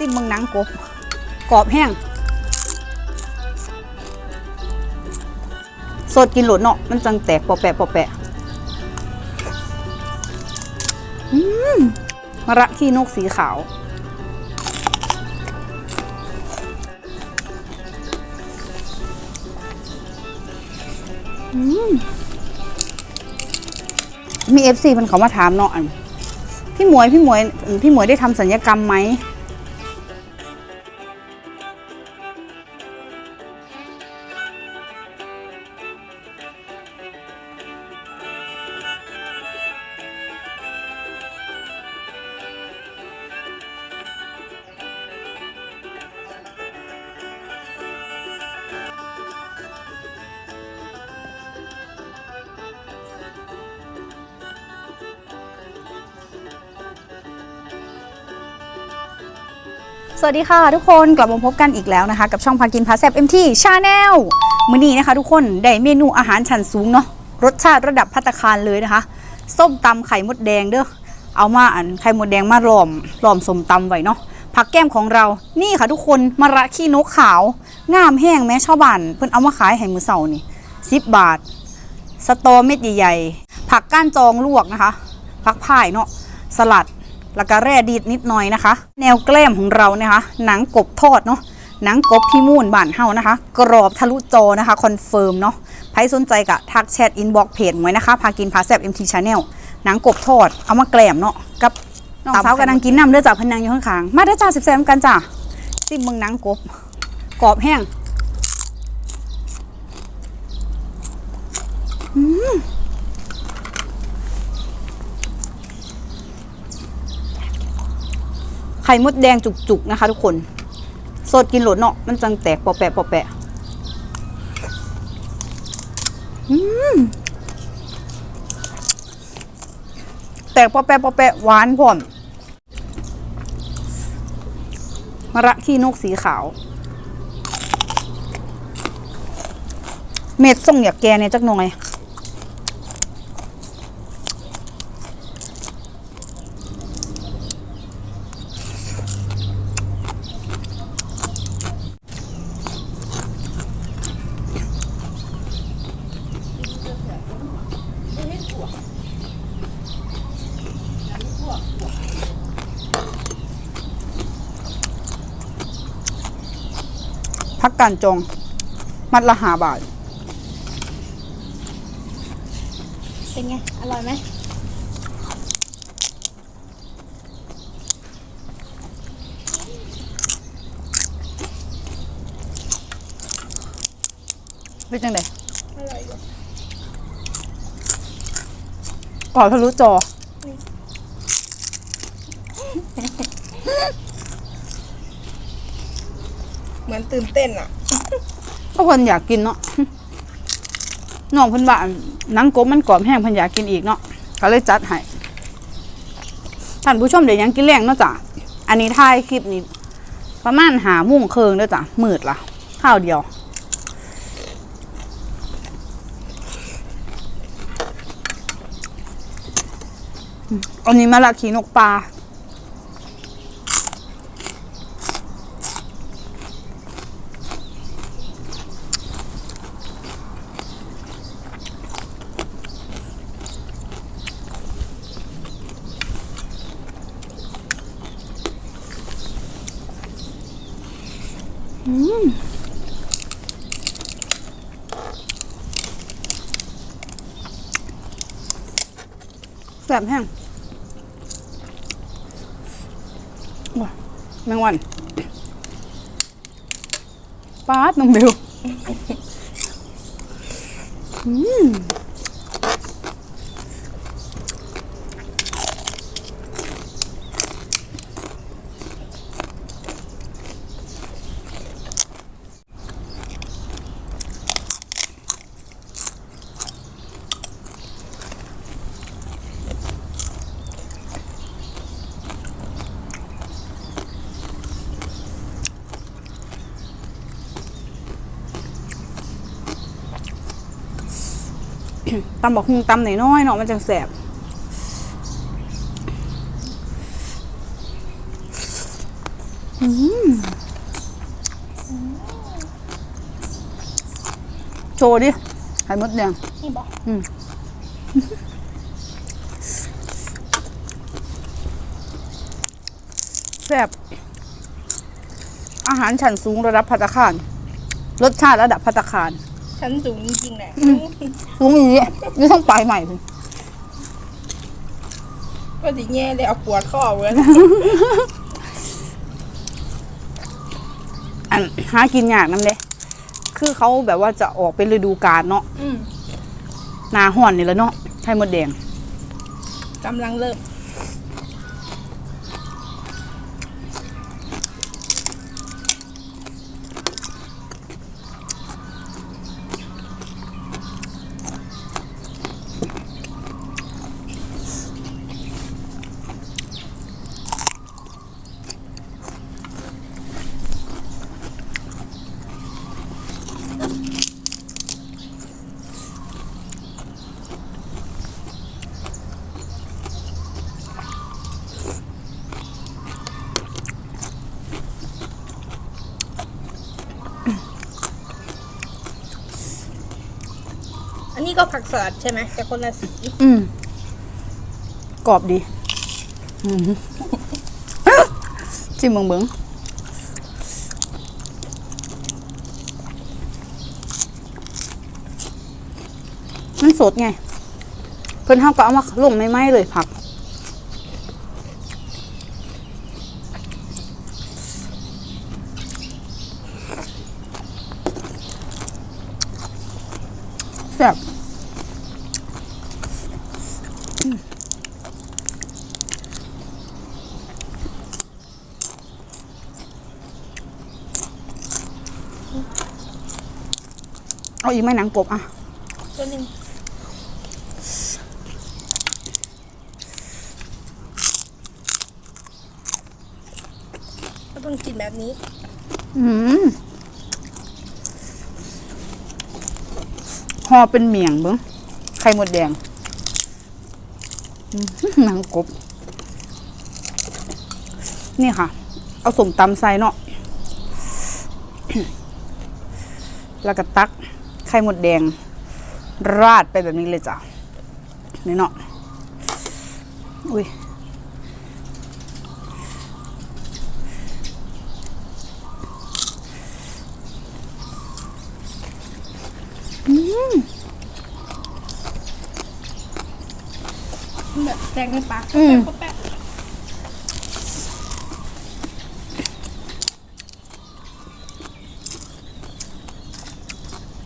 ซิมมืองหนังกบกรอบแห้ง สดกินหลดเนาะมันจังแตกปอแปะปอแปะอืมมะระขี้นกสีขาวอืมมีเอฟซีมันเขามาถามเนาะอันพี่หมวยพี่หมวยพี่หมวยได้ทำสัญญกรรมไหม สวัสดีค่ะทุกคนกลับมาพบกันอีกแล้วนะคะ กับช่องพากินพาแซบเอ็มทีชาแนลมื้อนี้นะคะ ทุกคนได้เมนูอาหารชั้นสูงเนาะรสชาติระดับพัตคารเลยนะคะ ส้มตำไข่มดแดงเด้อเอามาอันไข่มดแดงมาหลอมหลอมส้มตำไว้เนาะผักแก้มของเรานี่ค่ะทุกคนมะระขี้นกขาวงามแห้งแม้ชาวบ้านเพิ่นเอามาขายให้มือเสานี่10บาท สตอเม็ดใหญ่ๆผักก้านจองลวกนะคะผักพายเนาะสลัด แล้วก็แร่ดีดนิดหน่อยนะคะ แนวแกล้มของเรานะคะ หนังกบทอดเนาะหนังกบพี่มูนบ้านเฮานะคะ กรอบทะลุจอนะคะคอนเฟิร์มเนาะใครสนใจกะทักแชทอินบ็อกเพจไว้นะคะพากินพาแซบ MT Channel หนังกบทอดเอามาแกล้มเนาะกับน้องสาวกำลังกินน้ำเด้อจ้าเพนนังอยู่ข้างๆมาเด้อจ้าสิบแซมกันจ้าซิมเมืองหนังกบกรอบแห้ง อืม ข่มดแดงจุกๆนะคะ ทุกคน สดกินหลดเนาะมันจังแตกปอแปะปอแปะอืมแตกปอแปะปอแปะหวานพร้อมมะระขี้นกสีขาว เม็ดส่งอยากแกเนี่ยจักหน่อย พักการจองมัดละหาบาท เป็นไง อร่อยไหมเป็นจังไดอร่อยอยู่กรอบทะลุจอ เหมือน ตื่นเต้นอะก็คนอยากกินเนาะน้องเพิ่นว่าหนังกบมันกรอบแห้งเพิ่นอยากกินอีกเนาะก็เลยจัดให้ท่านผู้ชมเดี๋ยวยังกินแรงเนาะจ้ะอันนี้ถ่ายคลิปนี้ประมาณหามุ่งเคิงเด้อจ้ะมืดละข้าวเดียวอันนี้มะละขีนกปลา แสบแห้งว้าแมงวันปาดน้องบิวอืม ตำบอกฮุงตำหน่อยน้อยๆเนาะมันจังแสบอืมโชว์ดิไข่มดแดงนี่บอกแซ่บอาหารชั้นสูงระดับพัตตาคาร รสชาติระดับพัตตาคาร ชั้นสูงจริงๆแหละลุงอย่างนี้นี่ต้องไปใหม่เลยก็ดิแง่เลยเอาปวดข้อเว้ยอันหากินยากน้ำเด้คือเขาแบบว่าจะออกเป็นฤดูกาลเนาะอืมหนาห่อนนี่แหล้วเนาะไข่มดแดง กำลังเริ่ม นี่ก็ผักสลัดใช่ไหมแต่คนละสีอืมกรอบดีอืมจิ้มเบิงเบิงมันสดไง เพิ่นเฮาก็เอามาลงไม่ไหมเลยผัก แซ่บ เอาอีกไหมหนังกบอะตัวหนึงก็ต้องกินแบบนี้ อืมห่อเป็นเมียงเบิ้งไข่มดแดงอืมหนังกบ นี่ค่ะ เอาสมตำใส่เนาะแล้วก็ตัก ไข่มดแดง ราดไปแบบนี้เลยจ้ะนี่เนาะอุ้ยแบบแตงในปากอืมแป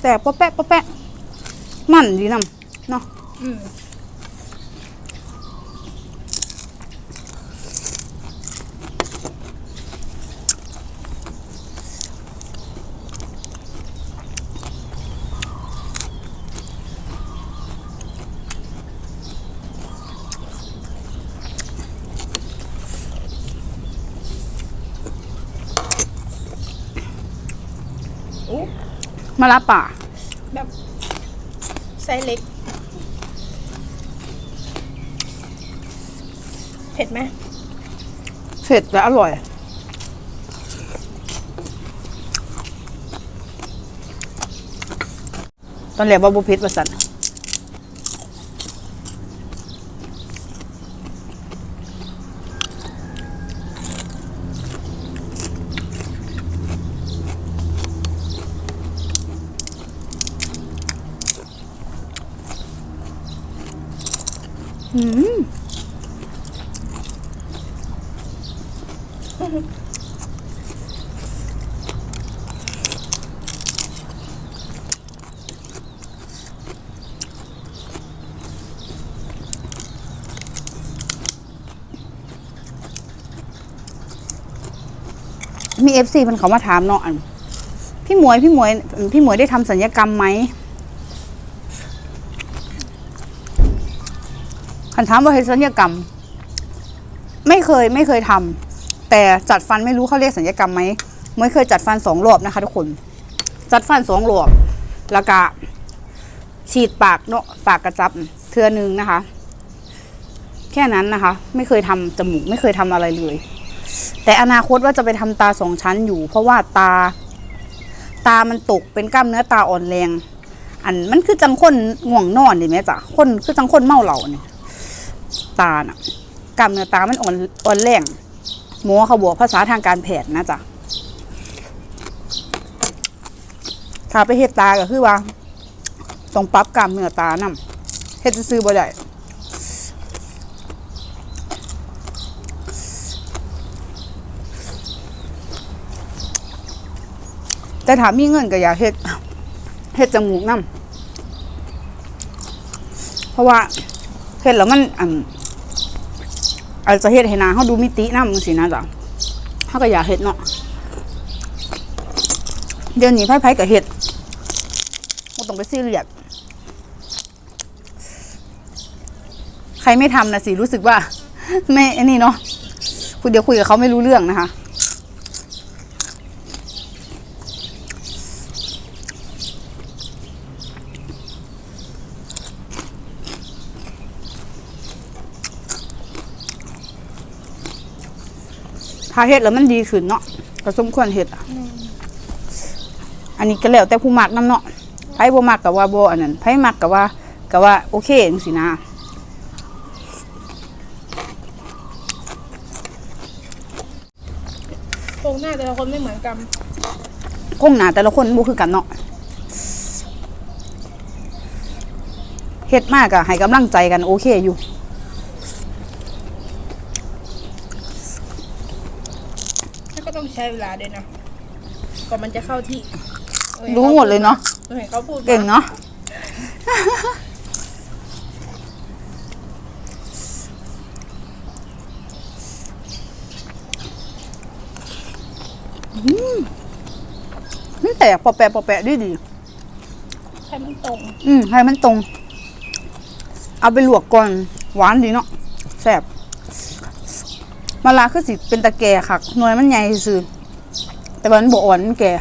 แสบปะแปะปะแปะมันดีนำเนาะ มะละป่า แบบไซส์เล็ก เผ็ดไหมเผ็ดแต่อร่อย ตอนแรกว่าบุเพ็ดว่าสันอืม มีเอฟซีมันเขามาถามเนาะพี่หมวยพี่หมวย พี่หมวยได้ทำสัญญกรรมไหมคันถามว่าเห็นสัญญกรรม ไม่เคยไม่เคยทำแต่จัดฟันไม่รู้เขาเรียกสัญญกรรมไหมหมวยเคยจัดฟันสองรอบนะคะ ทุกคน จัดฟันสองรอบแล้วก็ฉีดปากเนาะปากกระจับเทือนึงนะคะ แค่นั้นนะคะ ไม่เคยทำจมูกไม่เคยทำอะไรเลย แต่อนาคตว่าจะไปทำตาสองชั้นอยู่ เพราะว่าตา ตามันตกเป็นกล้ามเนื้อตาอ่อนแรง อันมันคือจังคนง่วงนอนดิแม่จ้ะคนคือจังคนเมาเหล่านี่ตาน่ะกล้ามเนื้อตามันอ่อนอ่อนแรงหมอเขาบอกภาษาทางการแพทย์นะจ๊ะถ้าไปเฮ็ดตาก็คือว่าต้องปรับกล้ามเนื้อตานำเฮ็ดซื้อบ่ได้ แต่ถามมีเงินก็อยากเฮ็ดเฮ็ดจมูกนำเพราะว่าเฮ็ดแล้วมันอันอาจจะเฮ็ดให้หน้าเฮาดูมิตินำจังซี่นะจ๊ะเฮาก็อยากเฮ็ดเนาะเดี๋ยวนี้ไผๆก็เฮ็ดบ่ต้องไปซีเรียสใครไม่ทำนะสิรู้สึกว่า ไม่อันนี้เนาะคุยเดี๋ยวคุยกับเขาไม่รู้เรื่องนะคะ ถ้าเฮ็ดแล้วมันดีขึ้นเนาะก็สมควรเฮ็ดอะอันนี้ก็แล้วแต่ผู้มักนํเนาะไผบ่มักก็ว่าบ่อันนั้นไผมักก็ว่าก็ว่าโอเคจังซี่นะโครงหน้าแต่ละคนไม่เหมือนกันคงหน้าแต่ละคนบ่คือกันเนาะเฮ็ดมากอะให้กำลังใจกันโอเคอยู่ แล้วก็ต้อง ใช้เวลาด้วยนะก่อนมันจะเข้าที่ออรู้หมดเลยเนาะเออเห็นเขาพูดเก่งเนาะอืมมันแตกปอแปะปอแปะดีดีให้มันตรง อืมให้มันตรง เอาไปลวกก่อน หวานดีเนาะแซ่บ มะลาคือสิเป็นตะแก่ค่ะหน่วยมันใหญ่ซื่อแต่ว่ามันบอ่อนมันแก่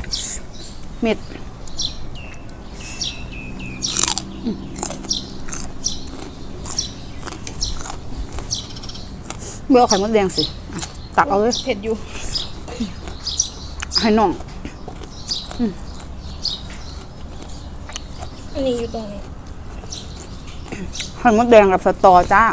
เม็ดอืมเบื่อเอาไข่มดแดงสิอะตักเอาเลยเผ็ดอยู่ให้น้องอันนี้อยู่ตรงนี้ไข่มดแดงกับสตอจ้า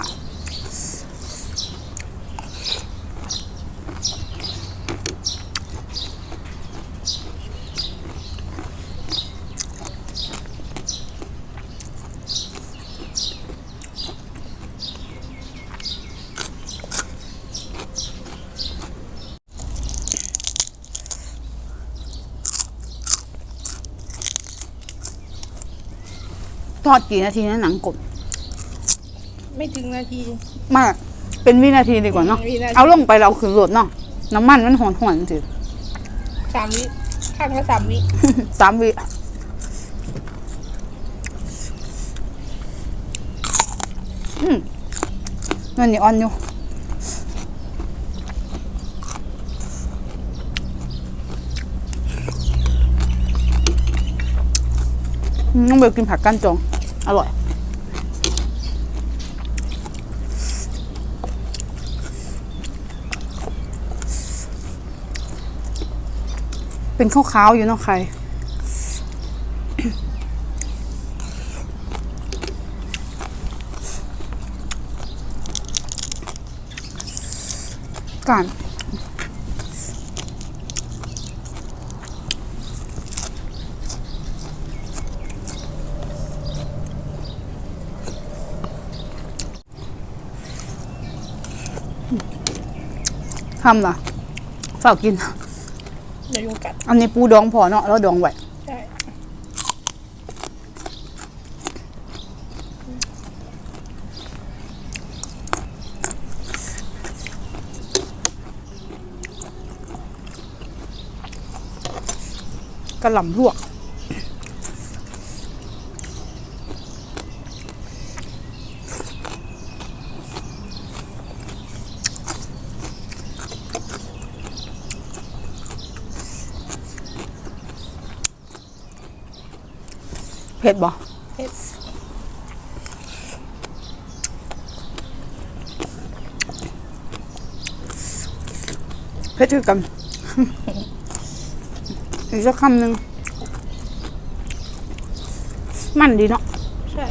ทอดกี่นาทีนะหนังกบไม่ถึงนาที มาก เป็นวินาทีดีกว่าเนาะวินาที เอาลงไปเราขึ้นรถเนาะน้ำมันมันหอนหอนสิสามวิข้างละสามวิสามวิอืมนั่นนี่ออนอยู่อืมน้องเบลกินผักก้านจอง อร่อย เป็นข้าวขาวอยู่เนาะใครกัน ทำล่ะฝากกิน เดี๋ยวยุงกัดอันนี้ปูดองพอเนาะแล้วดองไว้ใช่กระหล่ำลวก เผ็ดบ่เผ็ดพเพชรกัน อีกสักคำหนึ่งมันดีเนาะใช่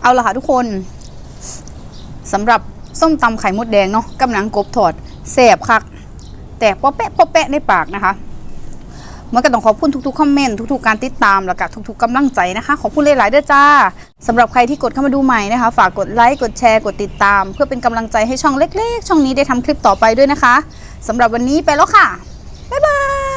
เอาละค่ะทุกคนสำหรับส้มตำไข่มดแดงเนาะกำลังกบถอด แสบคัก แตกป๊อแปะป๊อแปะในปากนะคะมันก็ต้องขอบคุณทุกๆคอมเมนต์ทุกๆการติดตามแล้วก็ทุกๆกำลังใจนะคะ ขอบคุณหลายๆเด้อจ้าสำหรับใครที่กดเข้ามาดูใหม่นะคะ ฝากกดไลค์กดแชร์กดติดตาม เพื่อเป็นกำลังใจให้ช่องเล็ก ๆ ช่องนี้ได้ทำคลิปต่อไปด้วยนะคะสำหรับวันนี้ไปแล้วค่ะ บ๊ายบาย